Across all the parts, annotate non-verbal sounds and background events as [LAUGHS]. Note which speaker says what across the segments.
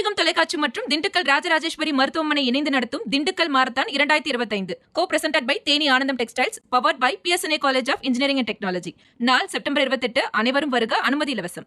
Speaker 1: பூர்வீகம் தொலைக்காட்சி மற்றும் திண்டுக்கல் ராஜராஜேஸ்வரி மருத்துவமனை இணைந்து நடத்தும் திண்டுக்கல் மாரத்தான் இரண்டாயிரத்தி இருபத்தைந்து. கோ presented by Theni Anandam textiles powered by PSNA college of engineering and technology நாள் செப்டம்பர் இருபத்தெட்டு அனைவரும் வருக அனுமதி இலவசம்.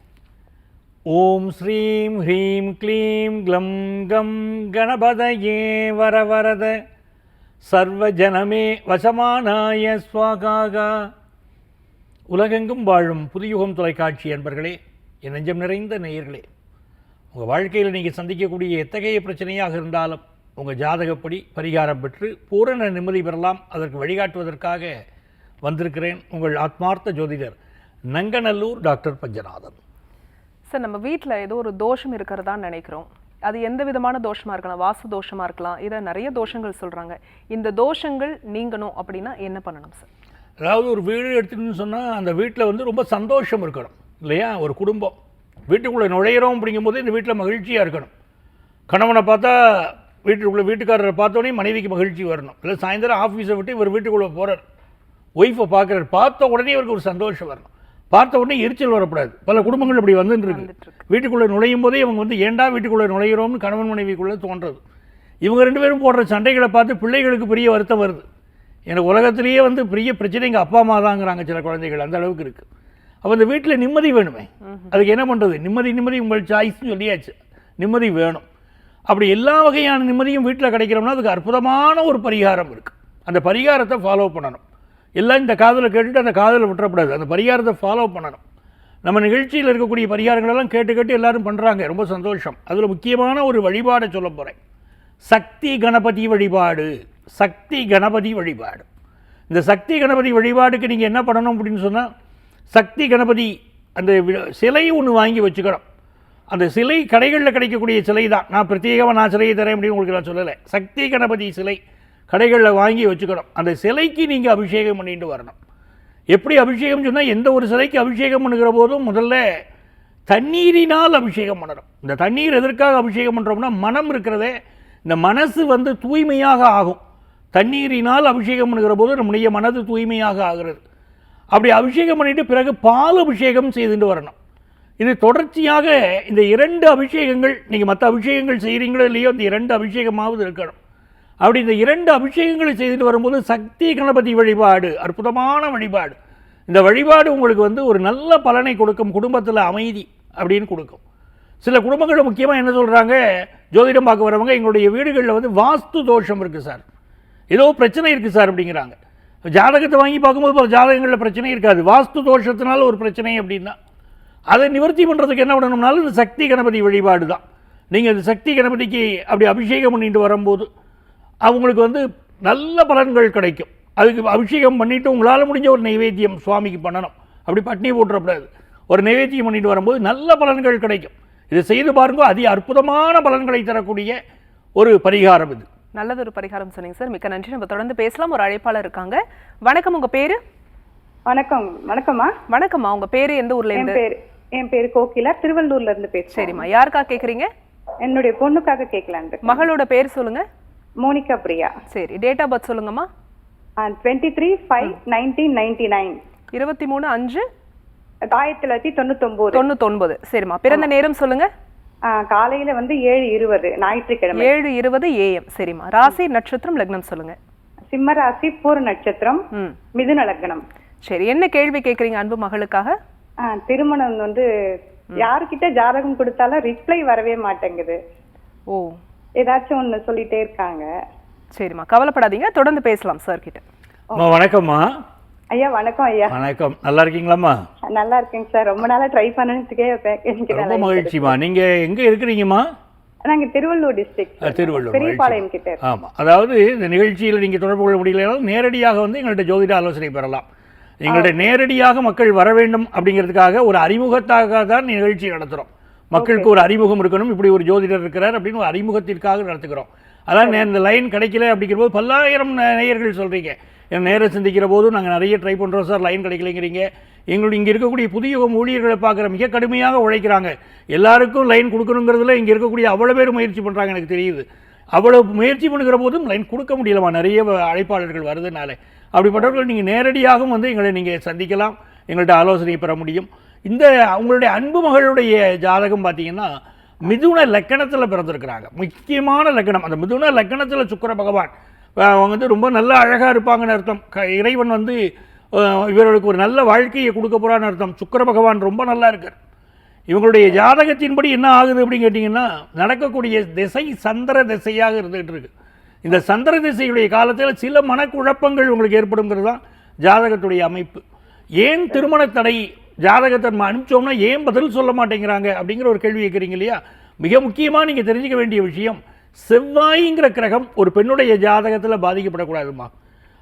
Speaker 2: ஓம் ஸ்ரீம் ஹ்ரீம் க்ளீம் க்ளம் கம் கணபதயே வரவரத. சர்வஜனமே வசமானாய ஸ்வாகாகா உலகெங்கும் வாழும் புதியுகம் தொலைக்காட்சி அன்பர்களே என் நெஞ்சம் நிறைந்த நேயர்களே உங்கள் வாழ்க்கையில் நீங்கள் சந்திக்கக்கூடிய எத்தகைய பிரச்சனையாக இருந்தாலும் உங்கள் ஜாதகப்படி பரிகாரம் பெற்று பூரண நிம்மதி பெறலாம் அதற்கு வழிகாட்டுவதற்காக வந்திருக்கிறேன் உங்கள் ஆத்மார்த்த ஜோதிடர் நங்கநல்லூர் டாக்டர் பஞ்சநாதன்.
Speaker 3: சார் நம்ம வீட்டில் ஏதோ ஒரு தோஷம் இருக்கிறதா நினைக்கிறோம். அது எந்த விதமான தோஷமாக இருக்கலாம்? வாசு தோஷமாக இருக்கலாம். இதை நிறைய தோஷங்கள் சொல்கிறாங்க இந்த தோஷங்கள் நீங்கணும் அப்படின்னா என்ன பண்ணணும் சார்
Speaker 2: அதாவது ஒரு வீடு எடுத்துன்னு சொன்னால் அந்த வீட்டில் வந்து ரொம்ப சந்தோஷம் இருக்கணும் இல்லையா? ஒரு குடும்பம். வீட்டுக்குள்ளே நுழையிறோம் அப்படிங்கும்போது இந்த வீட்டில் மகிழ்ச்சியாக இருக்கணும். கணவனை பார்த்தா வீட்டுக்குள்ளே வீட்டுக்காரரை பார்த்தோன்னே மனைவிக்கு மகிழ்ச்சி வரணும். இல்லை சாயந்தரம் ஆஃபீஸை விட்டு இவர் வீட்டுக்குள்ளே போகிறார் ஒய்ஃபை பார்க்குறாரு. பார்த்த உடனே இவருக்கு ஒரு சந்தோஷம் வரணும். பார்த்த உடனே எரிச்சல் வரக்கூடாது. பல குடும்பங்கள் இப்படி வந்துட்டு இருக்கு
Speaker 3: வந்துட்டு இருக்கு.
Speaker 2: வீட்டுக்குள்ளே நுழையும் போதே இவங்க வந்து ஏன்டா வீட்டுக்குள்ளே நுழையிறோம்னு கணவன் மனைவிக்குள்ளே தோன்றது. இவங்க ரெண்டு பேரும் போடுற சண்டைகளை பார்த்து பிள்ளைகளுக்கு பெரிய வருத்தம் வருது. எனக்கு உலகத்திலேயே வந்து பெரிய பிரச்சனை எங்கள் அப்பா அம்மா தாங்கிறாங்க சில குழந்தைகள். அந்த அளவுக்கு இருக்குது அப்போ இந்த வீட்டில் நிம்மதி வேணுமே. அதுக்கு என்ன பண்ணுறது நிம்மதி நிம்மதி உங்கள் சாய்ஸ்னு சொல்லியாச்சு. நிம்மதி வேணும். அப்படி எல்லா வகையான நிம்மதியும் வீட்டில் கிடைக்கிறோம்னா அதுக்கு அற்புதமான ஒரு பரிகாரம் இருக்குது அந்த பரிகாரத்தை ஃபாலோ பண்ணணும். எல்லாம் இந்த காதில் கேட்டுட்டு அந்த காதில் விட்டுறக்கூடாது. அந்த பரிகாரத்தை ஃபாலோ பண்ணணும். நம்ம நிகழ்ச்சியில் இருக்கக்கூடிய பரிகாரங்களெல்லாம் கேட்டு கேட்டு எல்லாரும் பண்ணுறாங்க ரொம்ப சந்தோஷம். அதில் முக்கியமான ஒரு வழிபாடை சொல்ல போகிறேன் சக்தி கணபதி வழிபாடு. சக்தி கணபதி வழிபாடு. இந்த சக்தி கணபதி வழிபாடுக்கு நீங்கள் என்ன பண்ணணும் அப்படின்னு சொன்னால் சக்தி கணபதி அந்த வி- சிலை ஒன்று வாங்கி வச்சுக்கணும். அந்த சிலை கடைகளில் கிடைக்கக்கூடிய சிலை தான். நான் பிரத்யேகமாக நான் சிலையை தரேன் அப்படின்னு உங்களுக்கு நான் சொல்லலை. சக்தி கணபதி சிலை. கடைகளில் வாங்கி வச்சுக்கணும். அந்த சிலைக்கு நீங்கள் அபிஷேகம் பண்ணிட்டு வரணும். எப்படி அபிஷேகம் சொன்னால் எந்த ஒரு சிலைக்கு அபிஷேகம் பண்ணுகிற போதும் முதல்ல தண்ணீரினால் அபிஷேகம் பண்ணணும். இந்த தண்ணீர் எதற்காக அபிஷேகம் பண்ணுறோம்னா மனம் இருக்கிறதே இந்த மனசு வந்து தூய்மையாக ஆகும். தண்ணீரினால் அபிஷேகம் பண்ணுகிற போது நம்முடைய மனது தூய்மையாக ஆகிறது. அப்படி அபிஷேகம் பண்ணிட்டு பிறகு பால் அபிஷேகம் செய்துட்டு வரணும். இது தொடர்ச்சியாக இந்த இரண்டு அபிஷேகங்கள் நீங்கள் மற்ற அபிஷேகங்கள் செய்கிறீங்களோ இல்லையோ இந்த இரண்டு அபிஷேகமாவது இருக்கணும். அப்படி இந்த இரண்டு அபிஷேகங்களை செய்துட்டு வரும்போது சக்தி கணபதி வழிபாடு அற்புதமான வழிபாடு. இந்த வழிபாடு உங்களுக்கு வந்து ஒரு நல்ல பலனை கொடுக்கும் குடும்பத்தில் அமைதி அப்படின்னு கொடுக்கும். சில குடும்பங்கள் முக்கியமாக என்ன சொல்கிறாங்க ஜோதிடம் பார்க்க வரவங்க எங்களுடைய வீடுகளில் வந்து வாஸ்து தோஷம் இருக்குது சார். ஏதோ பிரச்சனை இருக்குது சார் அப்படிங்கிறாங்க. ஜாதகத்தை வாங்கி பார்க்கும்போது பல ஜாதகங்களில் பிரச்சனை இருக்காது. வாஸ்து தோஷத்தினால ஒரு பிரச்சனை அப்படின்னா அதை நிவர்த்தி பண்ணுறதுக்கு என்ன பண்ணணும்னாலும் இந்த சக்தி கணபதி வழிபாடு தான் நீங்கள் இந்த சக்தி கணபதிக்கு அப்படி அபிஷேகம் பண்ணிட்டு வரும்போது அவங்களுக்கு வந்து நல்ல பலன்கள் கிடைக்கும். அதுக்கு அபிஷேகம் பண்ணிவிட்டு உங்களால் முடிஞ்ச ஒரு நைவேத்தியம் சுவாமிக்கு பண்ணணும். அப்படி பட்னி போட்டுறக்கூடாது. ஒரு நைவேத்தியம் பண்ணிட்டு வரும்போது நல்ல பலன்கள் கிடைக்கும். இதை செய்து பாருங்க அதி அற்புதமான பலன்களை தரக்கூடிய ஒரு பரிகாரம் இது.
Speaker 3: நல்லது ஒரு பரிகாரம் சொன்னீங்க சார். மிக்க நன்றி. நம்ம தொடர்ந்து பேசலாம். ஒரு அழைப்பாளர் இருக்காங்க. வணக்கம் உங்க பேரு?
Speaker 4: வணக்கம். வணக்கம்மா.
Speaker 3: வணக்கம்மா. உங்க பேரு எந்த ஊர்ல
Speaker 4: என்
Speaker 3: இருந்து?
Speaker 4: பேர் என் பேர் கோகிலா. திருவள்ளூர்ல இருந்து பேசுறேன்
Speaker 3: சரிம்மா. யாருக்கா கேக்குறீங்க?
Speaker 4: என்னுடைய பொண்ணுக்காக கேட்கலான்
Speaker 3: மகளோட பேர் சொல்லுங்க.
Speaker 4: மோனிகா பிரியா.
Speaker 3: சரி டேட் ஆஃப் பர்த் சொல்லுங்கம்மா.
Speaker 4: Twenty three five nineteen ninety nine
Speaker 3: இருபத்தி மூணு அஞ்சு?
Speaker 4: ஆயிரத்தி தொள்ளாயிரத்தி தொண்ணூத்தொன்பது
Speaker 3: தொண்ணூத்தொன்பது. சரிம்மா பிறந்த நேரம் சொல்லுங்க.
Speaker 4: காலையில வந்து ஏழு இருபது ஞாயிற்றுக்கிழமை.
Speaker 3: ஏழு இருபது ஏஎம். சரிம்மா ராசி நட்சத்திரம் லக்னம் சொல்லுங்க.
Speaker 4: சிம்ம ராசி பூர நட்சத்திரம் மிதுன லக்னம்.
Speaker 3: சரி என்ன கேள்வி கேக்குறீங்க அன்பு மகளுக்காக?
Speaker 4: திருமணம் வந்து யாருக்கிட்ட ஜாதகம் கொடுத்தாலும் ரிப்ளை வரவே மாட்டேங்குது.
Speaker 3: ஓ
Speaker 4: ஏதாச்சும் ஒண்ணு சொல்லிட்டே இருக்காங்க.
Speaker 3: சரிம்மா கவலைப்படாதீங்க தொடர்ந்து பேசலாம் சார் கிட்ட.
Speaker 2: அம்மா வணக்கம்மா.
Speaker 4: ஐயா வணக்கம் ஐயா.
Speaker 2: வணக்கம். நல்லா இருக்கீங்களாம்மா?
Speaker 4: நல்லா இருக்கேங்க சார் ரொம்ப நாளா ட்ரை பண்ணதுக்கே எனக்கு
Speaker 2: ரொம்ப
Speaker 4: நல்லா
Speaker 2: மகிழ்ச்சிம்மா. நீங்கள் எங்கே இருக்கிறீங்கம்மா?
Speaker 4: நாங்க திருவள்ளூர் டிஸ்ட்ரிக்ட்
Speaker 2: அஹ், திருவள்ளூர்
Speaker 4: பெரியபாளையம் கிட்ட
Speaker 2: ஆமாம் அதாவது இந்த நிகழ்ச்சியில் நீங்கள் தொடர்பு கொள்ள முடியலைனாலும் நேரடியாக வந்து எங்கள்கிட்ட ஜோதிட ஆலோசனை பெறலாம். எங்களுடைய நேரடியாக மக்கள் வர வேண்டும் அப்படிங்கிறதுக்காக ஒரு அறிமுகத்தாக தான் நிகழ்ச்சி நடத்துகிறோம் மக்களுக்கு ஒரு அறிமுகம் இருக்கணும் இப்படி ஒரு ஜோதிடர் இருக்கிறார் அப்படின்னு ஒரு அறிமுகத்திற்காக நடத்துகிறோம். அதான் இந்த லைன் கிடைக்கல அப்படிங்கிற போது பல்லாயிரம் நேயர்கள் சொல்கிறீங்க என் நேரம் சிந்திக்கிற போதும் நாங்கள் நிறைய ட்ரை பண்ணுறோம் சார் லைன் கிடைக்கலைங்கிறீங்க. எங்களுடைய இங்கே இருக்கக்கூடிய புதிய ஊழியர்களை பார்க்குற மிக கடுமையாக உழைக்கிறாங்க. எல்லாருக்கும் லைன் கொடுக்கணுங்கிறதுல இங்கே இருக்கக்கூடிய அவ்வளோ பேர் முயற்சி பண்ணுறாங்க எனக்கு தெரியுது. அவ்வளவு முயற்சி பண்ணுகிற போதும் லைன் கொடுக்க முடியலமா நிறைய அழைப்பாளர்கள் வருதுனால. அப்படிப்பட்டவர்கள் நீங்கள் நேரடியாகவும் வந்து எங்களை நீங்கள் சந்திக்கலாம். எங்கள்கிட்ட ஆலோசனை பெற முடியும். இந்த அவங்களுடைய அன்பு மகளுடைய ஜாதகம் பார்த்தீங்கன்னா மிதுன லக்கணத்தில் பிறந்திருக்கிறாங்க. முக்கியமான லக்கணம். அந்த மிதுன லக்கணத்தில் சுக்கிர பகவான் அவங்க வந்து ரொம்ப நல்ல அழகாக இருப்பாங்கன்னு அர்த்தம். க இறைவன் வந்து இவர்களுக்கு ஒரு நல்ல வாழ்க்கையை கொடுக்க போகிறான்னு அர்த்தம். சுக்கிர பகவான் ரொம்ப நல்லா இருக்கார். இவங்களுடைய ஜாதகத்தின்படி என்ன ஆகுது அப்படின்னு கேட்டிங்கன்னா நடக்கக்கூடிய திசை சந்திர திசையாக இருந்துகிட்டு இருக்கு. இந்த சந்திர திசையுடைய காலத்தில் சில மனக்குழப்பங்கள் உங்களுக்கு ஏற்படுங்கிறது தான் ஜாதகத்துடைய அமைப்பு. ஏன் திருமண தடை ஜாதகத்தை நம்ம அனுப்பிச்சோம்னா ஏன் பதில் சொல்ல மாட்டேங்கிறாங்க அப்படிங்கிற ஒரு கேள்வி கேட்குறீங்க இல்லையா? மிக முக்கியமாக நீங்கள் தெரிஞ்சுக்க வேண்டிய விஷயம் செவ்வாய்ங்கிற கிரகம் ஒரு பெண்ணுடைய ஜாதகத்தில் பாதிக்கப்படக்கூடாதுமா.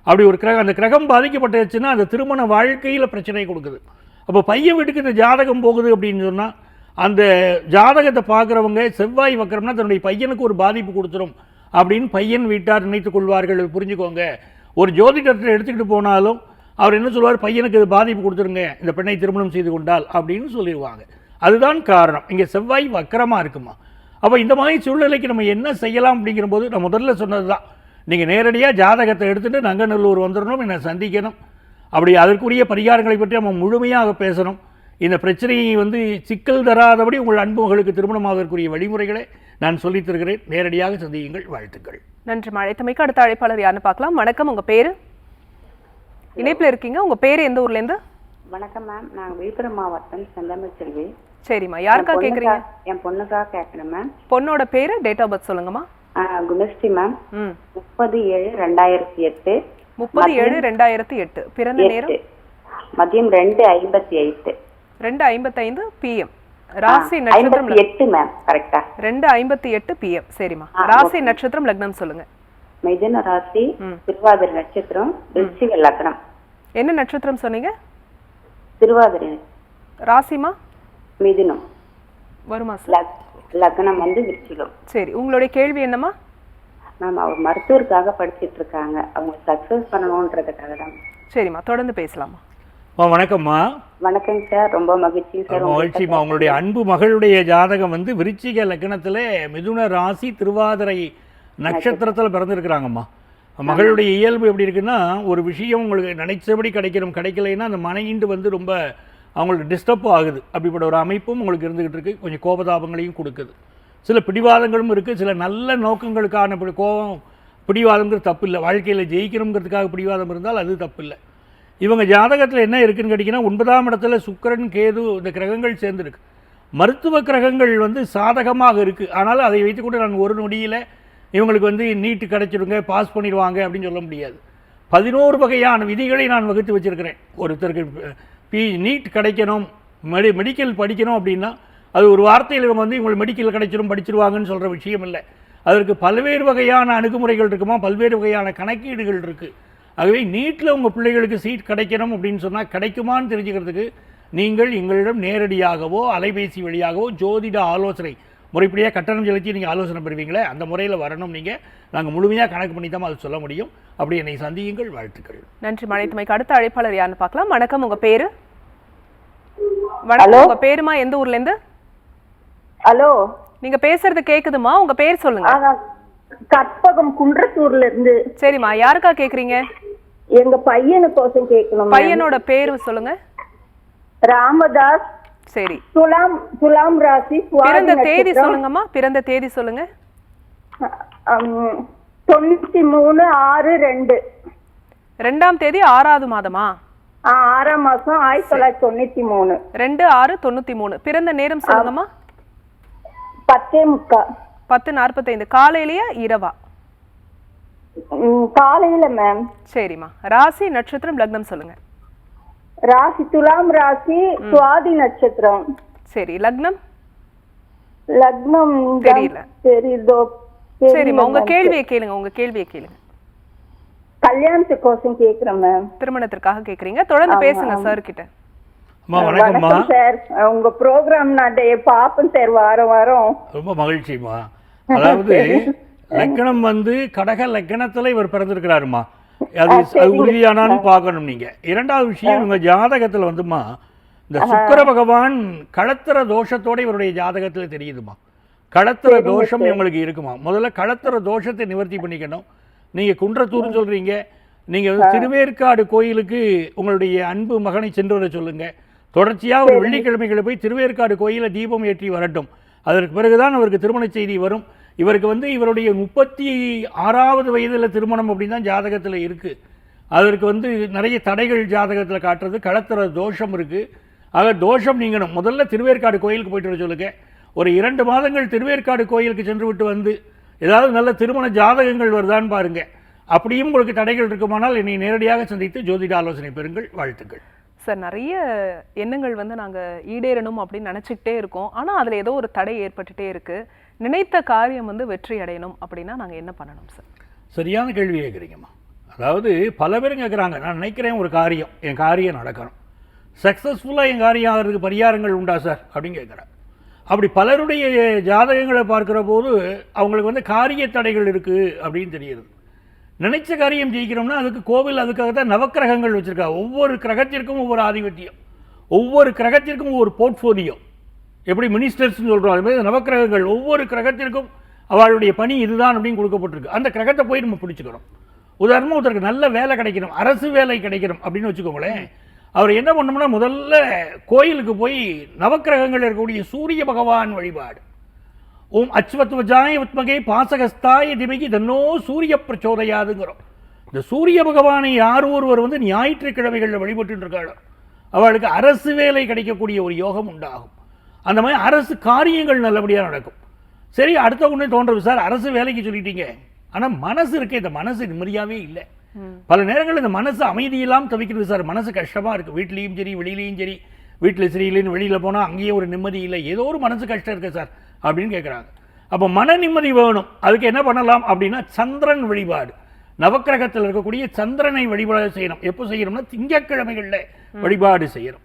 Speaker 2: அப்படி ஒரு கிரகம் அந்த கிரகம் பாதிக்கப்பட்டுச்சுன்னா அந்த திருமண வாழ்க்கையில் பிரச்சனை கொடுக்குது. அப்போ பையன் வீட்டுக்கு இந்த ஜாதகம் போகுது அப்படின்னு சொன்னால் அந்த ஜாதகத்தை பார்க்குறவங்க செவ்வாய் வக்கரம்னா தன்னுடைய பையனுக்கு ஒரு பாதிப்பு கொடுத்துரும் அப்படின்னு பையன் வீட்டார் நினைத்துக் கொள்வார்கள். புரிஞ்சுக்கோங்க. ஒரு ஜோதிடத்தை எடுத்துக்கிட்டு போனாலும் அவர் என்ன சொல்வார் பையனுக்கு இது பாதிப்பு கொடுத்துருங்க. இந்த பெண்ணை திருமணம் செய்து கொண்டால் அப்படின்னு சொல்லிடுவாங்க. அதுதான் காரணம். இங்கே செவ்வாய் வக்கரமாக இருக்குமா? அப்போ இந்த மாதிரி சூழ்நிலைக்கு நம்ம என்ன செய்யலாம் அப்படிங்கிற போது நான் முதல்ல சொன்னது தான் நீங்கள் நேரடியாக ஜாதகத்தை எடுத்துகிட்டு நங்கநல்லூர் வந்துடணும் என்னை சந்திக்கணும். அப்படி அதற்குரிய பரிகாரங்களை பற்றி நம்ம முழுமையாக பேசணும். இந்த பிரச்சனையை வந்து சிக்கல் தராதபடி உங்கள் அன்புகளுக்கு திருமணமாவதற்குரிய வழிமுறைகளை நான் சொல்லித் தருகிறேன். நேரடியாக சந்தியுங்கள். வாழ்த்துக்கள்.
Speaker 3: நன்றி அழைத்தமைக்கு அடுத்த அழைப்பாளர் யாருன்னு பார்க்கலாம். வணக்கம். உங்கள் பேர்? இணைப்புல இருக்கீங்க. உங்க பேரு எந்த ஊர்ல இருந்து?
Speaker 5: வணக்கம் மேம். நான் விழுப்புரம் மாவட்டம் செந்தமிழ் செல்வி.
Speaker 3: சரிம்மா. யாருக்கா
Speaker 5: பொண்ணுக்கா- என் பொண்ணுக்காக கேட்கணும் மேம்.
Speaker 3: பொண்ணோட பேரு டேட் ஆஃப் பர்த் சொல்லுங்கம்மா.
Speaker 5: குணஸ்ரீ மேம். முப்பது ஏழு ரெண்டாயிரத்தி எட்டு.
Speaker 3: முப்பது ஏழு ரெண்டாயிரத்தி எட்டு. பிறந்த நேரம்?
Speaker 5: மதியம் ரெண்டு ஐம்பத்தி எட்டு.
Speaker 3: ரெண்டு ஐம்பத்தைந்து பிஎம் ராசி நட்சத்திரம்
Speaker 5: எட்டு மேம் கரெக்டா
Speaker 3: ரெண்டு ஐம்பத்தி எட்டு பிஎம் சரிம்மா. ராசி நட்சத்திரம் லக்னம் சொல்லுங்க.
Speaker 5: மிதுன ராசி திருவாதிரை நட்சத்திரம் விருச்சிக லக்னம்
Speaker 3: என்ன நட்சத்திரம் சொன்னீங்க?
Speaker 5: திருவாதிரை.
Speaker 3: ராசிமா?
Speaker 5: மிதுனம்.
Speaker 3: வருமா
Speaker 5: லக்னம் வந்து விருச்சிகம்.
Speaker 3: சரி உங்களுடைய கேள்வி என்னம்மா?
Speaker 5: மேம் அவர் மருத்துவருக்காக படிச்சிட்டு இருக்காங்க அவங்க சக்சஸ் பண்ணணுன்றதுக்காக தான்.
Speaker 3: சரிம்மா தொடர்ந்து பேசலாமா
Speaker 2: வணக்கம்மா.
Speaker 5: வணக்கங்க சார் ரொம்ப மகிழ்ச்சி சார்
Speaker 2: மகிழ்ச்சிமா உங்களுடைய அன்பு மகளுடைய ஜாதகம் வந்து விருச்சிக லக்னத்தில் மிதுன ராசி திருவாதிரை நட்சத்திரத்தில் பிறந்திருக்கிறாங்கம்மா. மகளுடைய இயல்பு எப்படி இருக்குன்னா ஒரு விஷயம் உங்களுக்கு நினைச்சபடி கிடைக்கணும். கிடைக்கலைன்னா அந்த மனையிண்டு வந்து ரொம்ப அவங்களுக்கு டிஸ்டர்ப் ஆகுது. அப்படிப்பட்ட ஒரு அமைப்பும் உங்களுக்கு இருந்துகிட்டு இருக்கு. கொஞ்சம் கோபதாபங்களையும் கொடுக்குது. சில பிடிவாதங்களும் இருக்குது சில நல்ல நோக்கங்களுக்கான இப்படி கோபம் பிடிவாதங்கிறது தப்பு இல்லை வாழ்க்கையில் ஜெயிக்கணுங்கிறதுக்காக பிடிவாதம் இருந்தால் அது தப்பு இல்லை இவங்க ஜாதகத்தில் என்ன இருக்குன்னு கேட்டிங்கன்னா ஒன்பதாம் இடத்துல சுக்கரன் கேது இந்த கிரகங்கள் சேர்ந்துருக்கு. மருத்துவ கிரகங்கள் வந்து சாதகமாக இருக்குது ஆனால் அதை வைத்துக்கொண்டு நான் ஒரு நொடியில் இவங்களுக்கு வந்து நீட்டு கிடச்சிடுங்க பாஸ் பண்ணிடுவாங்க அப்படின்னு சொல்ல முடியாது. பதினோரு வகையான விதிகளை நான் வகுத்து வச்சுருக்கிறேன். ஒருத்தருக்கு பி நீட் கிடைக்கணும் மெடி மெடிக்கல் படிக்கணும் அப்படின்னா அது ஒரு வார்த்தையில் இவங்க வந்து இவங்களுக்கு மெடிக்கல் கிடைச்சிடும் படிச்சிருவாங்கன்னு சொல்கிற விஷயம் இல்லை. அதற்கு பல்வேறு வகையான அணுகுமுறைகள் இருக்குமா? பல்வேறு வகையான கணக்கீடுகள் இருக்குது ஆகவே நீட்டில் உங்கள் பிள்ளைகளுக்கு சீட் கிடைக்கணும் அப்படின்னு சொன்னால் கிடைக்குமான்னு தெரிஞ்சுக்கிறதுக்கு நீங்கள் எங்களிடம் நேரடியாகவோ அலைபேசி வழியாகவோ ஜோதிட ஆலோசனை முறைப்படியாக கட்டணம் செலுத்தி நீங்கள் ஆலோசனை பெறுவீங்களே அந்த முறையில் வரணும் நீங்கள் நாங்கள் முழுமையாக கணக்கு பண்ணி தான் அது சொல்ல முடியும். அப்படி என்னை சந்தியுங்கள் வாழ்த்துக்கள்.
Speaker 3: நன்றி மழைத்துமைக்கு அடுத்த அழைப்பாளர் யாருன்னு பார்க்கலாம். வணக்கம் உங்க பேரு? வணக்கம் உங்க பேருமா? எந்த ஊர்ல இருந்து?
Speaker 6: ஹலோ?
Speaker 3: நீங்க பேசுறது கேக்குதுமா? உங்க பேர் சொல்லுங்க.
Speaker 6: கற்பகம் குன்றத்தூர்ல இருந்து.
Speaker 3: சரிம்மா யாருக்கா கேக்குறீங்க?
Speaker 6: எங்க பையனுக்கோசம் கேட்கணும்
Speaker 3: பையனோட பேரு சொல்லுங்க.
Speaker 6: ராமதாஸ்
Speaker 3: சரி.
Speaker 6: துலாம் துலாம் ராசி
Speaker 3: பிறந்த தேதி. சொல்லுங்கம்மா. பிறந்த தேதி சொல்லுங்க.
Speaker 6: தொண்ணூத்தி மூணு ஆறு ரெண்டு.
Speaker 3: ரெண்டாம் தேதி ஆறாவது மாதமா?
Speaker 6: ஆறாம் மாசம் ஆயிரத்தி தொள்ளாயிரத்தி தொண்ணூத்தி மூணு
Speaker 3: ரெண்டு ஆறு தொண்ணூத்தி மூணு பிறந்த நேரம் சொல்லுங்கம்மா.
Speaker 6: பத்தே முக்கா.
Speaker 3: பத்து நாற்பத்தைந்து. காலையிலயா இரவா?
Speaker 6: காலையில மேம்
Speaker 3: சரிம்மா. ராசி நட்சத்திரம் லக்னம் சொல்லுங்க.
Speaker 6: ராசி துலாம் ராசி சுவாதி நட்சத்திரம்.
Speaker 3: சரி லக்னம்?
Speaker 6: லக்னம்
Speaker 3: தெரியல.
Speaker 6: தெரியுதோ?
Speaker 3: சரிம்மா உங்க கேள்வியை கேளுங்க உங்க கேள்வியை கேளுங்க.
Speaker 6: கல்யாணத்துக்கோசம் கேக்குறேன் மேம்
Speaker 3: திருமணத்திற்காக கேக்குறீங்க தொடர்ந்து பேசுங்க. சார் கிட்ட
Speaker 2: அம்மா வணக்கம்மா.
Speaker 6: வணக்கம் சார் உங்க ப்ரோக்ராம் நான் பாப்பேன் சார் வாரம் வாரம்.
Speaker 2: ரொம்ப மகிழ்ச்சிம்மா. அதாவது [LAUGHS] லக்கணம் வந்து கடக லக்கணத்துல இவர் பிறந்திருக்கிறாருமா அது அது உறுதியானான்னு பார்க்கணும் நீங்க. இரண்டாவது விஷயம் இவங்க ஜாதகத்துல வந்துமா இந்த சுக்கிர பகவான் களத்திர தோஷத்தோட இவருடைய ஜாதகத்துல தெரியுதுமா களத்திர தோஷம் இவங்களுக்கு இருக்குமா முதல்ல களத்திர தோஷத்தை நிவர்த்தி பண்ணிக்கணும். நீங்க குன்றத்தூர்னு சொல்றீங்க. நீங்க வந்து திருவேற்காடு கோயிலுக்கு உங்களுடைய அன்பு மகனை சென்று வர சொல்லுங்க. தொடர்ச்சியா ஒரு வெள்ளிக்கிழமைகளை போய் திருவேற்காடு கோயில தீபம் ஏற்றி வரட்டும். அதற்கு பிறகுதான் அவருக்கு திருமண செய்தி வரும். இவருக்கு வந்து இவருடைய முப்பத்தி ஆறாவது வயதில் திருமணம் அப்படின்னு தான் ஜாதகத்தில் இருக்குது அதற்கு வந்து நிறைய தடைகள் ஜாதகத்தில் காட்டுறது களத்துற தோஷம் இருக்குது ஆக தோஷம் நீங்கணும். முதல்ல திருவேற்காடு கோயிலுக்கு போயிட்டு வர சொல்லுங்க. ஒரு இரண்டு மாதங்கள் திருவேற்காடு கோயிலுக்கு சென்று விட்டு வந்து ஏதாவது நல்ல திருமண ஜாதகங்கள் வருதான்னு பாருங்கள் அப்படியும் உங்களுக்கு தடைகள் இருக்குமானால் என்னை நேரடியாக சந்தித்து ஜோதிட ஆலோசனை பெறுங்கள். வாழ்த்துக்கள்.
Speaker 3: சார் நிறைய எண்ணங்கள் வந்து நாங்கள் ஈடேறணும் அப்படின்னு நினச்சிக்கிட்டே இருக்கோம். ஆனால் அதில் ஏதோ ஒரு தடை ஏற்பட்டுகிட்டே இருக்குது நினைத்த காரியம் வந்து வெற்றி அடையணும் அப்படின்னா நாங்கள் என்ன பண்ணணும் சார்
Speaker 2: சரியான கேள்வி கேட்குறீங்கம்மா அதாவது பல பேரும் கேட்குறாங்க நான் நினைக்கிறேன் ஒரு காரியம் என் காரியம் நடக்கணும். சக்ஸஸ்ஃபுல்லாக என் காரியம் ஆகிறதுக்கு பரிகாரங்கள் உண்டா சார் அப்படின்னு கேட்குறேன் அப்படி பலருடைய ஜாதகங்களை பார்க்குற போது அவங்களுக்கு வந்து காரிய தடைகள் இருக்குது அப்படின்னு தெரியுது. நினைச்ச காரியம் ஜெயிக்கிறோம்னா அதுக்கு கோவில் அதுக்காக தான் நவக்கிரகங்கள் வச்சுருக்காங்க. ஒவ்வொரு கிரகத்திற்கும் ஒவ்வொரு ஆதிபத்தியம். ஒவ்வொரு கிரகத்திற்கும் ஒவ்வொரு போர்ட்ஃபோலியோ. எப்படி மினிஸ்டர்ஸ்னு சொல்கிறோம் அது மாதிரி நவக்கிரகங்கள் ஒவ்வொரு கிரகத்திற்கும் அவளுடைய பணி இதுதான் அப்படின்னு கொடுக்கப்பட்டிருக்கு. அந்த கிரகத்தை போய் நம்ம பிடிச்சிக்கிறோம் உதாரணமாக ஒருத்தருக்கு நல்ல வேலை கிடைக்கணும் அரசு வேலை கிடைக்கணும் அப்படின்னு வச்சுக்கோங்களேன். அவர் என்ன பண்ணோம்னா முதல்ல கோயிலுக்கு போய் நவக்கிரகங்கள் இருக்கக்கூடிய சூரிய பகவான் வழிபாடு. ஓம் அச்வத்வஜாய வித்மகே பாசகஸ்தாய திமகி தன்னோ சூரிய பிரச்சோதையாதுங்கிறோம். இந்த சூரிய பகவானை யார் ஒருவர் வந்து ஞாயிற்றுக்கிழமைகளில் வழிபட்டு இருக்காளோ அவளுக்கு அரசு வேலை கிடைக்கக்கூடிய ஒரு யோகம் உண்டாகும். அந்த மாதிரி அரசு காரியங்கள் நல்லபடியாக நடக்கும். சரி அடுத்த ஒன்று தோன்றது சார் அரசு வேலைக்கு சொல்லிட்டீங்க. ஆனால் மனசு இருக்கே இந்த மனசு நிம்மதியாகவே இல்லை. பல நேரங்களில் இந்த மனசு அமைதியெல்லாம் தவிக்கிறது சார் மனசு கஷ்டமாக இருக்குது வீட்லேயும் சரி வெளியிலையும் சரி. வீட்டில் சரியில்லைன்னு வெளியில் போனால் அங்கேயே ஒரு நிம்மதி இல்லை. ஏதோ ஒரு மனசு கஷ்டம் இருக்குது சார் அப்படின்னு கேட்குறாங்க அப்போ மன நிம்மதி வேணும். அதுக்கு என்ன பண்ணலாம் அப்படின்னா சந்திரன் வழிபாடு. நவக்கிரகத்தில் இருக்கக்கூடிய சந்திரனை வழிபாடு செய்யணும். எப்போ செய்யணும்னா திங்கட்கிழமைகளில் வழிபாடு செய்யணும்.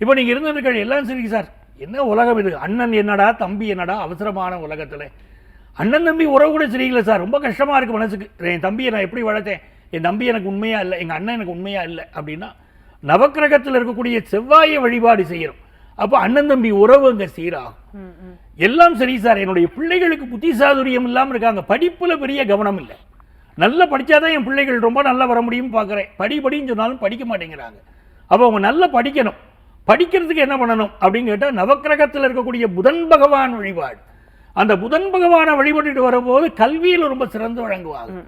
Speaker 2: இப்போ நீங்கள் இருந்திருக்கள் எல்லாம் சரி சார். என்ன உலகம் இது? அண்ணன் என்னடா தம்பி என்னடா அவசரமான உலகத்தில்? அண்ணன் தம்பி உறவு கூட சரியில்லை சார். ரொம்ப கஷ்டமாக இருக்குது மனசுக்கு. என் தம்பியை நான் எப்படி வளர்த்தேன்? என் தம்பி எனக்கு உண்மையாக இல்லை? எங்கள் அண்ணன் எனக்கு உண்மையாக இல்லை? அப்படின்னா நவக்கிரகத்தில் இருக்கக்கூடிய செவ்வாயை வழிபாடு செய்யணும். அப்போ அண்ணன் தம்பி உறவு அங்கே சீராகும். எல்லாம் சரி சார். என்னுடைய பிள்ளைகளுக்கு புத்தி சாதுரியம் இல்லாமல் இருக்காங்க. படிப்பில் பெரிய கவனம் இல்லை. நல்லா படித்தாதான் என் பிள்ளைகள் ரொம்ப நல்லா வர முடியும்னு பார்க்குறேன் படி படின்னு சொன்னாலும் படிக்க மாட்டேங்கிறாங்க. அப்போ அவங்க நல்லா படிக்கணும். படிக்கிறதுக்கு என்ன பண்ணணும் அப்படின்னு கேட்டால் நவக்கிரகத்தில் இருக்கக்கூடிய புதன் பகவான் வழிபாடு. அந்த புதன் பகவானை வழிபட்டுட்டு வரும்போது கல்வியில் ரொம்ப சிறந்து வழங்குவாங்க.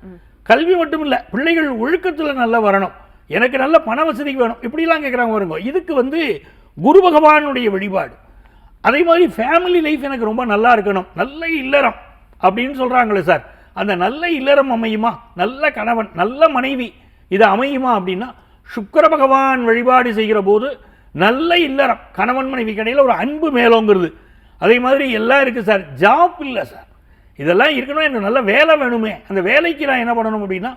Speaker 2: கல்வி மட்டும் இல்லை பிள்ளைகள் ஒழுக்கத்தில் நல்லா வரணும். எனக்கு நல்ல பண வசதி வேணும். இப்படிலாம் கேட்குறாங்க வருங்க இதுக்கு வந்து குரு பகவானுடைய வழிபாடு. அதே மாதிரி ஃபேமிலி லைஃப் எனக்கு ரொம்ப நல்லா இருக்கணும். நல்ல இல்லறம் அப்படின்னு சொல்கிறாங்களே சார். அந்த நல்ல இல்லறம் அமையுமா? நல்ல கணவன் நல்ல மனைவி இது அமையுமா அப்படின்னா சுக்கிர பகவான் வழிபாடு செய்கிற போது நல்ல இல்லறம். கணவன் மனைவி கடையில் ஒரு அன்பு மேலோங்கிறது. அதே மாதிரி எல்லாம் இருக்குது சார். ஜாப் இல்லை சார். இதெல்லாம் இருக்கணும். எனக்கு நல்ல வேலை வேணுமே. அந்த வேலைக்கு நான் என்ன பண்ணணும் அப்படின்னா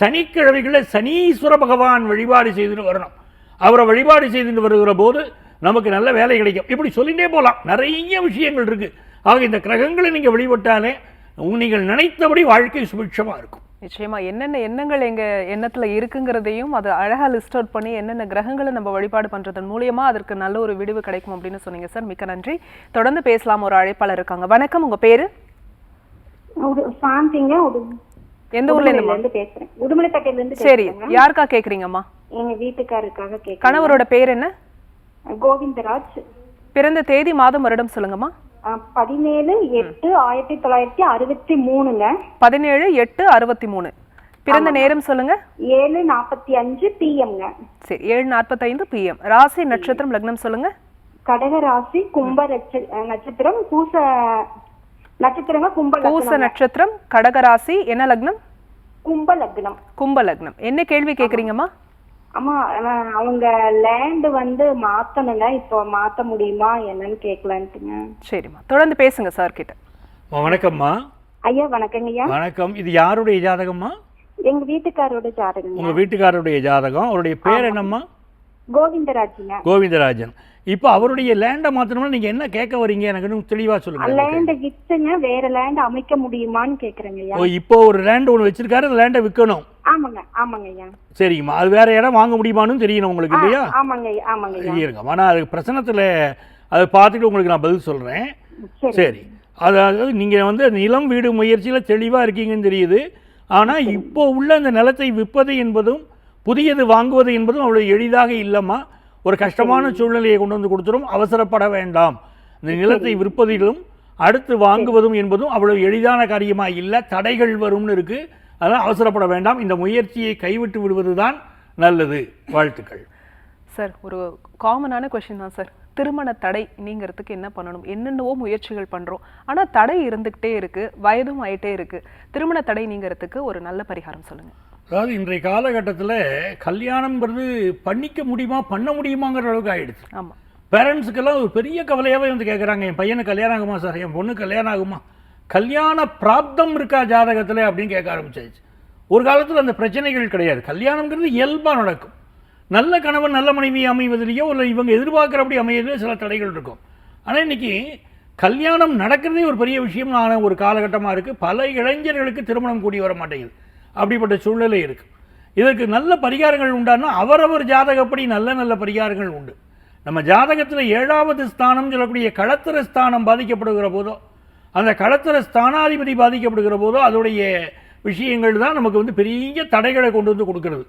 Speaker 2: சனிக்கிழமைகளில் சனீஸ்வர பகவான் வழிபாடு செய்துட்டு வரணும். அவரை வழிபாடு செய்துட்டு வருகிற போது நமக்கு நல்ல வேலை கிடைக்கும். இப்படி சொல்லிட்டே போகலாம் நிறைய விஷயங்கள் இருக்குது ஆக இந்த கிரகங்களை நீங்கள் வழிபட்டாலே நீங்கள் நினைத்தபடி வாழ்க்கை சுபிட்சமாக இருக்கும்.
Speaker 3: நிச்சயமா என்னென்ன எண்ணங்கள் எங்க எண்ணத்துல இருக்குங்கிறதையும் அது அழகா லிஸ்ட் அவுட் பண்ணி என்னென்ன கிரகங்களை நம்ம வழிபாடு பண்றதன் மூலியமா அதற்கு நல்ல ஒரு விடிவு கிடைக்கும் அப்படின்னு சொன்னீங்க சார். மிக்க நன்றி. தொடர்ந்து பேசலாம். ஒரு அழைப்பாளர் இருக்காங்க. வணக்கம். உங்க பேரு?
Speaker 6: சாந்திங்க.
Speaker 3: எந்த ஊர்ல
Speaker 6: இருந்து பேசுறேன். உடுமலைப்பேட்டையில இருந்து
Speaker 3: சரி யாருக்கா கேக்குறீங்கம்மா?
Speaker 6: எங்க வீட்டுக்காரருக்காக
Speaker 3: கணவரோட பேர் என்ன?
Speaker 6: கோவிந்தராஜ்.
Speaker 3: பிறந்த தேதி மாதம் வருடம் சொல்லுங்கம்மா.
Speaker 6: பதினேழு எட்டு ஆயிரத்தி தொள்ளாயிரத்தி அறுபத்தி மூணுங்க.
Speaker 3: பதினேழு எட்டு அறுபத்தி மூணு. பிறந்த நேரம் சொல்லுங்க.
Speaker 6: ஏழு நாற்பத்தி அஞ்சு பிஎம்ங்க
Speaker 3: சரி ஏழு நாற்பத்தைந்து பிஎம் ராசி நட்சத்திரம் லக்னம் சொல்லுங்க.
Speaker 6: கடக ராசி கும்ப நட்சத்திரம் பூச நட்சத்திரங்க கும்ப
Speaker 3: பூச நட்சத்திரம் கடக ராசி என்ன லக்னம்?
Speaker 6: கும்ப லக்னம்.
Speaker 3: கும்ப லக்னம். என்ன கேள்வி கேக்குறீங்கம்மா?
Speaker 6: ஆமா அவங்க லேண்ட் வந்து மாத்தணுங்க இப்போ மாத்த முடியுமா என்னன்னு கேட்கலான்ட்டுங்க
Speaker 3: சரிம்மா தொடர்ந்து பேசுங்க சார் கிட்ட
Speaker 2: வணக்கம்மா.
Speaker 6: ஐயா வணக்கங்க ஐயா
Speaker 2: வணக்கம். இது யாருடைய ஜாதகம்மா?
Speaker 6: எங்க வீட்டுக்காரோட ஜாதகம்
Speaker 2: உங்க வீட்டுக்காரருடைய ஜாதகம். அவருடைய பேர் என்னம்மா?
Speaker 6: கோவிந்தராஜுங்க.
Speaker 2: கோவிந்தராஜன். இப்போ அவருடைய லேண்டை மாத்தணும்னா நீங்க என்ன கேட்க வரீங்க எனக்கு தெளிவா சொல்லுங்க
Speaker 6: லேண்ட் வித்துங்க வேற லேண்ட் அமைக்க முடியுமான்னு கேக்குறேங்க
Speaker 2: ஓ இப்போ ஒரு லேண்ட் ஒன்று வச்சிருக்காரு அந்த லேண்டை விற்கணும்
Speaker 6: ஆமாங்க ஆமாங்க ஐயா.
Speaker 2: சரிங்கம்மா. அது வேற இடம் வாங்க முடியுமான்னு தெரியணும் உங்களுக்கு இல்லையா?
Speaker 6: ஆமாங்க ஆமாங்க
Speaker 2: இருங்கம்மா நான் அதுக்கு பிரச்சனத்தில் அதை பார்த்துட்டு உங்களுக்கு நான் பதில் சொல்கிறேன்
Speaker 6: சரி.
Speaker 2: அதாவது நீங்கள் வந்து நிலம் வீடு முயற்சியில் தெளிவாக இருக்கீங்கன்னு தெரியுது. ஆனால் இப்போ உள்ள இந்த நிலத்தை விற்பது என்பதும் புதியது வாங்குவது என்பதும் அவ்வளோ எளிதாக இல்லைம்மா. ஒரு கஷ்டமான சூழ்நிலையை கொண்டு வந்து கொடுத்துரும் அவசரப்பட வேண்டாம். இந்த நிலத்தை விற்பதிலும் அடுத்து வாங்குவதும் என்பதும் அவ்வளவு எளிதான காரியமாக இல்லை தடைகள் வரும்னு இருக்குது அதனால் அவசரப்பட வேண்டாம். இந்த முயற்சியை கைவிட்டு விடுவது தான் நல்லது. வாழ்த்துக்கள்.
Speaker 3: சார் ஒரு காமனான கொஷின் தான் சார். திருமண தடை நீங்கிறதுக்கு என்ன பண்ணணும்? என்னென்னவோ முயற்சிகள் பண்றோம். ஆனா தடை இருந்துகிட்டே இருக்கு வயதும் ஆயிட்டே இருக்கு. திருமண தடை நீங்கிறதுக்கு ஒரு நல்ல பரிகாரம் சொல்லுங்க.
Speaker 2: அதாவது இன்றைய காலகட்டத்தில் கல்யாணம்ங்கிறது பண்ணிக்க முடியுமா பண்ண முடியுமாங்கிற அளவுக்கு ஆயிடுச்சு.
Speaker 3: ஆமா.
Speaker 2: பேரண்ட்ஸுக்கெல்லாம் ஒரு பெரிய கவலையாகவே வந்து கேட்குறாங்க என் பையனுக்கு கல்யாணம் ஆகுமா சார்? என் பொண்ணு கல்யாணம் ஆகுமா? கல்யாண பிராப்தம் இருக்கா ஜாதகத்தில் அப்படின்னு கேட்க ஆரம்பிச்சாச்சு. ஒரு காலத்தில் அந்த பிரச்சனைகள் கிடையாது. கல்யாணம்ங்கிறது இயல்பாக நடக்கும். நல்ல கணவன் நல்ல மனைவி அமைவதிலேயோ இல்லை இவங்க எதிர்பார்க்குறபடி அமையதிலே சில தடைகள் இருக்கும். ஆனால் இன்னைக்கு கல்யாணம் நடக்கிறதே ஒரு பெரிய விஷயம். ஆன ஒரு காலகட்டமாக இருக்குது பல இளைஞர்களுக்கு திருமணம் கூடி வர மாட்டேங்குது. அப்படிப்பட்ட சூழ்நிலை இருக்குது இதற்கு நல்ல பரிகாரங்கள் உண்டான்னா அவரவர் ஜாதகப்படி நல்ல நல்ல பரிகாரங்கள் உண்டு. நம்ம ஜாதகத்தில் ஏழாவது ஸ்தானம் சொல்லக்கூடிய களத்திர ஸ்தானம் பாதிக்கப்படுகிற போதோ அந்த களத்திர ஸ்தானாதிபதி பாதிக்கப்படுகிற போதோ அதோடைய விஷயங்கள் தான் நமக்கு வந்து பெரிய தடைகளை கொண்டு வந்து கொடுக்கறது.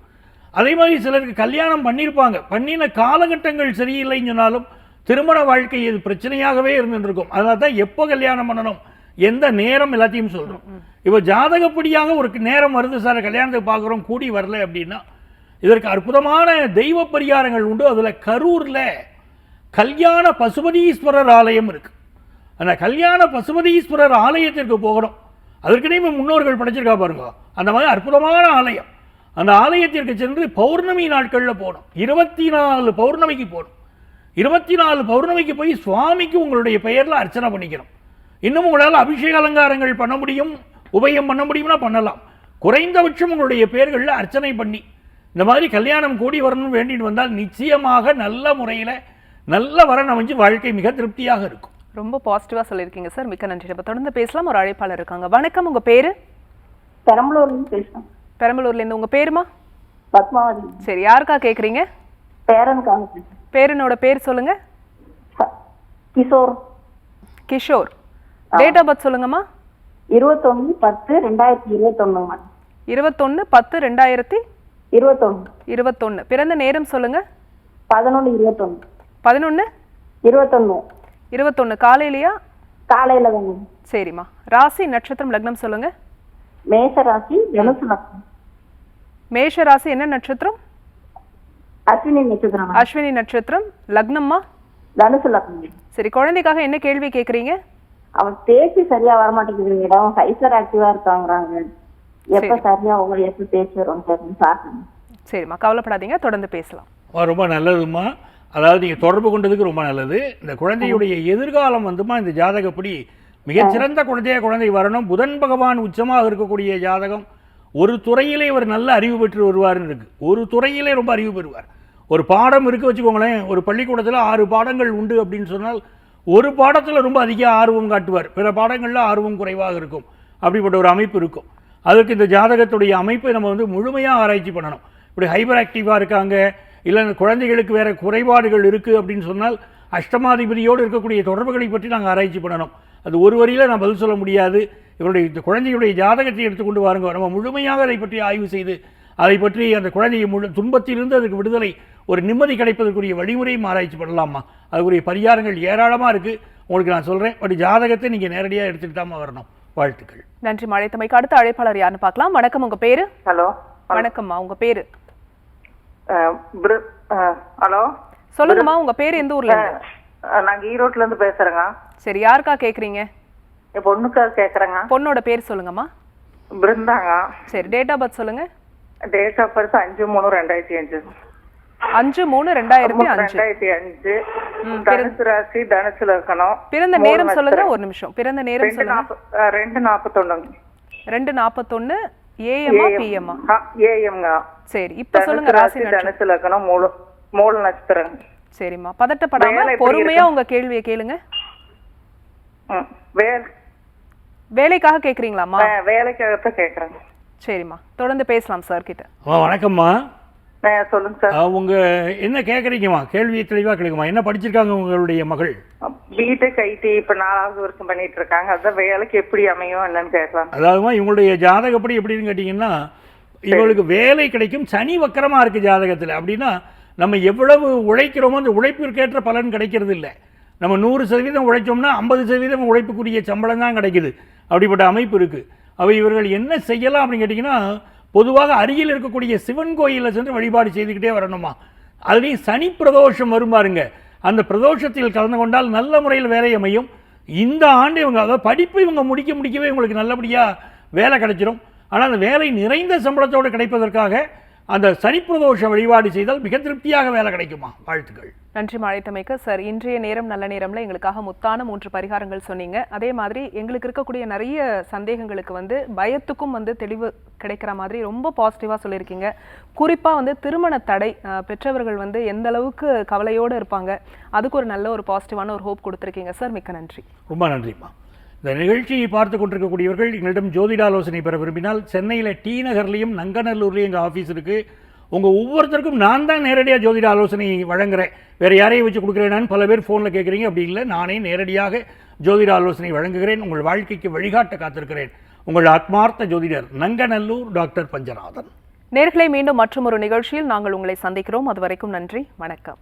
Speaker 2: அதே மாதிரி சிலருக்கு கல்யாணம் பண்ணியிருப்பாங்க பண்ணின காலகட்டங்கள் சரியில்லைன்னு சொன்னாலும் திருமண வாழ்க்கை இது பிரச்சனையாகவே இருந்துருக்கும் அதனால தான் எப்போ கல்யாணம் பண்ணணும்? எந்த நேரம் எல்லாத்தையும் சொல்கிறோம் இப்போ ஜாதகப்படியாக ஒரு நேரம் வருது சார் கல்யாணத்துக்கு பார்க்குறோம் கூடி வரல அப்படின்னா இதற்கு அற்புதமான தெய்வ பரிகாரங்கள் உண்டு. அதில் கரூரில் கல்யாண பசுபதீஸ்வரர் ஆலயம் இருக்கு. அந்த கல்யாண பசுபதீஸ்வரர் ஆலயத்திற்கு போகணும் அதற்குனே இப்ப முன்னோர்கள் படைச்சிருக்கா பாருங்க. அந்த மாதிரி அற்புதமான ஆலயம். அந்த ஆலயத்திற்கு சென்று பௌர்ணமி நாட்களில் போகணும் இருபத்தி நாலு பௌர்ணமிக்கு போகணும் இருபத்தி நாலு பௌர்ணமிக்கு போய் சுவாமிக்கு உங்களுடைய பெயரில் அர்ச்சனை பண்ணிக்கணும் இன்னும் உங்களால் அபிஷேக அலங்காரங்கள் பண்ண முடியும் உபயம் பண்ண முடியும்னா பண்ணலாம். குறைந்தபட்சம் உங்களுடைய பெயர்களில் அர்ச்சனை பண்ணி இந்த மாதிரி கல்யாணம் கூடி வரணும்னு வேண்டிட்டு வந்தால் நிச்சயமாக நல்ல முறையில் நல்ல வரன் அமைஞ்சு வாழ்க்கை மிக திருப்தியாக இருக்கும்.
Speaker 3: ரொம்ப பாசிட்டிவா சொல்லியிருக்கீங்க சார் மிக்க நன்றி. நம்ம தொடர்ந்து பேசலாம். ஒரு அழைப்பாளர் இருக்காங்க. வணக்கம். உங்க பேரு?
Speaker 5: பெரம்பலூர்ல பேசுறேன்
Speaker 3: பெரம்பலூர்ல இருந்து உங்க பேருமா?
Speaker 5: பத்மாவதி.
Speaker 3: சரி யாருக்கா கேக்குறீங்க?
Speaker 5: பேரனுக்காக
Speaker 3: பேரனோட பேர் சொல்லுங்க.
Speaker 5: ச- Kishore.
Speaker 3: Kishore. Date of birth சொல்லுங்கம்மா.
Speaker 5: இருபத்தொன்னு பத்து ரெண்டாயிரத்தி இருபத்தொன்னு
Speaker 3: இருபத்தொன்னு பத்து ரெண்டாயிரத்தி
Speaker 5: இருபத்தொன்னு.
Speaker 3: இருபத்தொன்னு. பிறந்த நேரம் சொல்லுங்க.
Speaker 5: பதினொன்னு இருபத்தொன்னு.
Speaker 3: பதினொன்னு?
Speaker 5: இருபத்தொன்னு.
Speaker 3: இருபத்தொன்னு. காலையிலயா?
Speaker 5: காலையில தாங்க.
Speaker 3: சரிம்மா. ராசி நட்சத்திரம் லக்னம் சொல்லுங்க.
Speaker 5: மேஷ ராசி தனுசு லக்னம்
Speaker 3: மேஷ ராசி என்ன நட்சத்திரம்?
Speaker 5: அஸ்வினி நட்சத்திரம்.
Speaker 3: அஸ்வினி நட்சத்திரம். லக்னம்மா?
Speaker 5: தனுசு லக்னம்.
Speaker 3: சரி குழந்தைக்காக என்ன கேள்வி கேக்குறீங்க?
Speaker 5: அவன் பேச்சு சரியா வரமாட்டேங்குது மேடம் ஹைப்பர் ஆக்டிவா இருக்காங்கிறாங்க. எப்ப சரியா உங்களுக்கு எப்ப பேச்சு வரும் பாருங்க.
Speaker 3: சரிம்மா கவலைப்படாதீங்க தொடர்ந்து பேசலாம்.
Speaker 2: ரொம்ப நல்லதும்மா. அதாவது நீங்கள் தொடர்பு கொண்டதுக்கு ரொம்ப நல்லது. இந்த குழந்தையுடைய எதிர்காலம் வந்துமா இந்த ஜாதகப்படி மிகச்சிறந்த குழந்தைய குழந்தை வரணும். புதன் பகவான் உச்சமாக இருக்கக்கூடிய ஜாதகம். ஒரு துறையிலே ஒரு நல்ல அறிவு பெற்று வருவார்னு இருக்கு. ஒரு துறையிலே ரொம்ப அறிவு பெறுவார். ஒரு பாடம் இருக்கு வச்சுக்கோங்களேன். ஒரு பள்ளிக்கூடத்தில் ஆறு பாடங்கள் உண்டு அப்படின்னு சொன்னால் ஒரு பாடத்தில் ரொம்ப அதிக ஆர்வம் காட்டுவார். பிற பாடங்களில் ஆர்வம் குறைவாக இருக்கும். அப்படிப்பட்ட ஒரு அமைப்பு இருக்கும். அதற்கு இந்த ஜாதகத்துடைய அமைப்பை நம்ம வந்து முழுமையாக ஆராய்ச்சி பண்ணணும். இப்படி ஹைபர் ஆக்டிவாக இருக்காங்க இல்லை இந்த குழந்தைகளுக்கு வேறு குறைபாடுகள் இருக்குது அப்படின்னு சொன்னால் அஷ்டமாதிபதியோடு இருக்கக்கூடிய தொடர்புகளை பற்றி நாங்கள் ஆராய்ச்சி பண்ணணும். அது ஒரு வரியில் நான் பதில் சொல்ல முடியாது. இவருடைய இந்த குழந்தையுடைய ஜாதகத்தை எடுத்துக்கொண்டு வாருங்க. நம்ம முழுமையாக அதை பற்றி ஆய்வு செய்து அதை பற்றி அந்த குழந்தையை முழு துன்பத்திலிருந்து அதுக்கு விடுதலை ஒரு நிம்மதி கிடைப்பதற்குரிய வழிமுறையும் ஆராய்ச்சி பண்ணலாமா? அதுக்குரிய பரிகாரங்கள் ஏராளமாக இருக்குது உங்களுக்கு நான் சொல்கிறேன் பட் ஜாதகத்தை நீங்கள் நேரடியாக எடுத்துகிட்டு தான் வரணும். வாழ்த்துக்கள்.
Speaker 3: நன்றி மழைத்தமைக்கு அடுத்த அழைப்பாளர் யாருன்னு பார்க்கலாம். வணக்கம். உங்க பேரு?
Speaker 7: ஹலோ.
Speaker 3: வணக்கம்மா. உங்க பேரு?
Speaker 7: ஹலோ.
Speaker 3: சொல்லுங்கம்மா. உங்க பேர் எந்த ஊர்ல இருந்து?
Speaker 7: நாங்க ஈரோட்ல இருந்து பேசுறேங்க.
Speaker 3: சரி யாருக்கா கேக்குறீங்க?
Speaker 7: என் பொண்ணுக்காக கேக்குறேங்க.
Speaker 3: பொண்ணோட பேர் சொல்லுங்கம்மா.
Speaker 7: பிருந்தாங்க.
Speaker 3: சரி டேட் ஆஃப் பர்த் சொல்லுங்க.
Speaker 7: டேட் ஆஃப் பர்த் அஞ்சு மூணு ரெண்டாயிரத்தி அஞ்சு.
Speaker 3: அஞ்சு மூணு ரெண்டாயிரத்தி அஞ்சு.
Speaker 7: ரெண்டாயிரத்தி அஞ்சு. தனுசு ராசி தனுசுல இருக்கணும்
Speaker 3: பிறந்த
Speaker 7: மூணு
Speaker 3: நேரம் சொல்லுங்க. ஒரு நிமிஷம். பிறந்த நேரம்
Speaker 7: ரெண்டு
Speaker 3: சொல்லுங்க.
Speaker 7: ரெண்டு நாற்பத்தொன்னுங்க
Speaker 3: ரெண்டு நாற்பத்தொன்னு ஏஎம்மா பிஎம்மா
Speaker 7: ஏஎம்ங்க
Speaker 3: சரி இப்ப சொல்லுங்க ராசி
Speaker 7: ராசி
Speaker 3: நட்சத்திரம்.
Speaker 7: தனுசு லக்கணம் மூல மூல நட்சத்திரம்
Speaker 3: சரிம்மா. பதட்டப்படாம பொறுமையா? உங்க கேள்வியை கேளுங்க. வேலைக்காக கேக்குறீங்களாம்மா?
Speaker 7: வே- வேலைக்காகத்தான் கேக்குறேன்
Speaker 3: சரிம்மா. தொடர்ந்து பேசலாம் சார் கிட்ட.
Speaker 2: வணக்கம்மா.
Speaker 7: சொல்லுங்க சார்
Speaker 2: ஆ, உங்க என்ன கேட்குறீங்கம்மா கேள்வியை தெளிவாக கேளுங்கம்மா. என்ன படிச்சிருக்காங்க உங்களுடைய மகள்?
Speaker 7: பிடெக் ஐடி இப்ப நாலாவது வருஷம் பண்ணிட்டு இருக்காங்க அதான் வேலைக்கு எப்படி அமையும் என்னன்னு கேட்கலாம்.
Speaker 2: அதாவதுமா இவங்களுடைய ஜாதகப்படி எப்படின்னு கேட்டிங்கன்னா இவங்களுக்கு வேலை கிடைக்கும் சனி வக்கரமா இருக்கு ஜாதகத்தில். அப்படின்னா நம்ம எவ்வளவு உழைக்கிறோமோ அந்த உழைப்பிற்கேற்ற பலன் கிடைக்கிறது இல்லை நம்ம நூறு சதவீதம் உழைச்சோம்னா ஐம்பது சதவீதம் உழைப்புக்குரிய சம்பளம் தான் கிடைக்குது. அப்படிப்பட்ட அமைப்பு இருக்கு. அவை இவர்கள் என்ன செய்யலாம் அப்படின்னு கேட்டிங்கன்னா பொதுவாக அருகில் இருக்கக்கூடிய சிவன் கோயிலில் சென்று வழிபாடு செய்துக்கிட்டே வரணுமா? அதுலேயும் சனி பிரதோஷம் வரும் பாருங்க. அந்த பிரதோஷத்தில் கலந்து கொண்டால் நல்ல முறையில் வேலை அமையும். இந்த ஆண்டு இவங்க அதாவது படிப்பு இவங்க முடிக்க முடிக்கவே இவங்களுக்கு நல்லபடியாக வேலை கிடைச்சிரும். ஆனால் அந்த வேலை நிறைந்த சம்பளத்தோடு கிடைப்பதற்காக அந்த சனி பிரதோஷ வழிபாடு செய்தால் மிக திருப்தியாக வேலை கிடைக்குமா? வாழ்த்துக்கள்.
Speaker 3: நன்றி அழைத்தமைக்கு சார் இன்றைய நேரம் நல்ல நேரம்ல எங்களுக்காக முத்தான மூன்று பரிகாரங்கள் சொன்னீங்க. அதே மாதிரி எங்களுக்கு இருக்கக்கூடிய நிறைய சந்தேகங்களுக்கு வந்து பயத்துக்கும் வந்து தெளிவு கிடைக்கிற மாதிரி ரொம்ப பாசிட்டிவா சொல்லியிருக்கீங்க. குறிப்பா வந்து திருமண தடை பெற்றவர்கள் வந்து எந்த அளவுக்கு கவலையோடு இருப்பாங்க. அதுக்கு ஒரு நல்ல ஒரு பாசிட்டிவான ஒரு ஹோப் கொடுத்துருக்கீங்க. சார் மிக்க நன்றி.
Speaker 2: ரொம்ப நன்றிம்மா. இந்த நிகழ்ச்சியை பார்த்து கொண்டிருக்கக்கூடியவர்கள் எங்களிடம் ஜோதிட ஆலோசனை பெற விரும்பினால் சென்னையில் டி நகர்லேயும் நங்கநல்லூர்லேயும் எங்கள் ஆஃபீஸ் இருக்குது உங்கள் ஒவ்வொருத்தருக்கும் நான் தான் நேரடியாக ஜோதிட ஆலோசனை வழங்குறேன். வேறு யாரையும் வச்சு கொடுக்குறேனான்னு பல பேர் ஃபோனில் கேட்குறீங்க அப்படி இல்லை. நானே நேரடியாக ஜோதிட ஆலோசனை வழங்குகிறேன். உங்கள் வாழ்க்கைக்கு வழிகாட்ட காத்திருக்கிறேன். உங்கள் ஆத்மார்த்த ஜோதிடர் நங்கநல்லூர் டாக்டர் பஞ்சநாதன்.
Speaker 3: நேர்களை மீண்டும் மற்றும் ஒரு நிகழ்ச்சியில் நாங்கள் உங்களை சந்திக்கிறோம். அதுவரைக்கும் நன்றி. வணக்கம்.